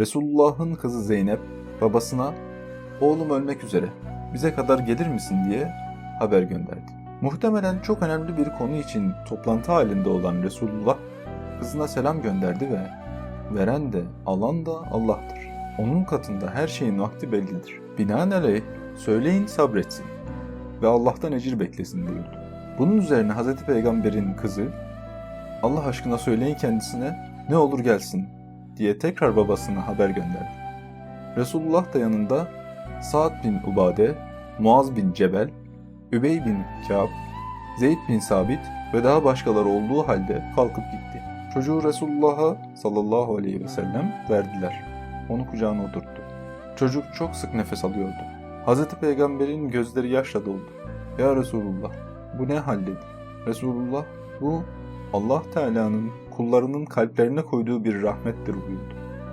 Resulullah'ın kızı Zeynep babasına oğlum ölmek üzere bize kadar gelir misin diye haber gönderdi. Muhtemelen çok önemli bir konu için toplantı halinde olan Resulullah kızına selam gönderdi ve veren de alan da Allah'tır. Onun katında her şeyin vakti bellidir. Binaenaleyh söyleyin sabretsin ve Allah'tan ecir beklesin buyurdu. Bunun üzerine Hz. Peygamber'in kızı Allah aşkına söyleyin kendisine ne olur gelsin diye tekrar babasına haber gönderdi. Resulullah da yanında Sa'd bin Ubade, Muaz bin Cebel, Übey bin Kâb, Zeyd bin Sabit ve daha başkaları olduğu halde kalkıp gitti. Çocuğu Resulullah'a sallallahu aleyhi ve sellem verdiler. Onu kucağına oturttu. Çocuk çok sık nefes alıyordu. Hz. Peygamber'in gözleri yaşla doldu. Ya Resulullah bu ne hal. Resulullah bu Allah Teala'nın kullarının kalplerine koyduğu bir rahmettir buyurdu.